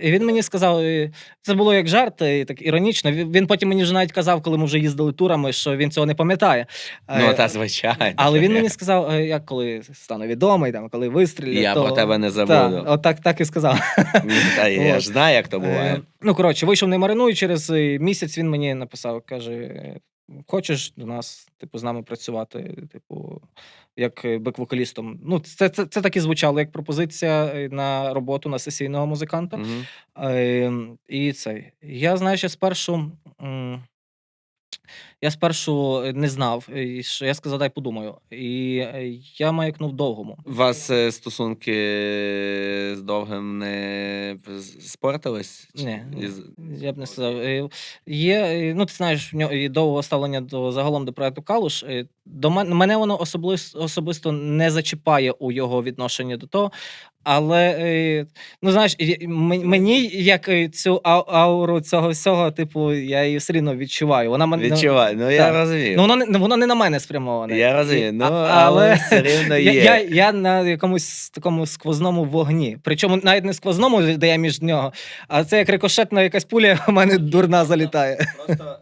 І він мені сказав, е, це було як жарт, і так іронічно. Він потім мені вже навіть казав, коли ми вже їздили турами, що він цього не пам'ятає. Ну, Е, та звичайно. Але він мені сказав, е, як коли стану відомий, там, коли вистрілю. Я то... про тебе не забуду. от так, так і сказав. Та я ж знаю, як то буває. Е, Ну, коротше, вийшов не маринуй. Через місяць він мені написав, каже: хочеш до нас, типу, з нами працювати, типу, як е, бек-вокалістом. Ну, це, це, це так і звучало, як пропозиція е, на роботу на сесійного музиканта. Мгм. Е, і цей. Я, знаю, що спершу. м, Я спершу е, не знав, і що я сказав, дай подумаю. І е, я маякнув довгому. У вас е, стосунки з довгим не спортились? Ні, із- я б не сказав. Е, Є, е, ну ти знаєш, в нього довго ставлення до загалом до проекту Калуш. До мене, мене воно особисто, особисто не зачіпає у його відношенні до того. Але е, ну знаєш, мені як е, цю ауру цього всього, типу, я її все рівно відчуваю. Вона мене Відчуваю, ну я розумію. Ну, воно не воно не на мене спрямоване. Я розумію, І- ну, а- але все рівно я, є. я, я на якомусь такому сквозному вогні. Причому навіть не сквозному, де я між нього, а це як рикошетна якась пуля, у мене дурна залітає. Просто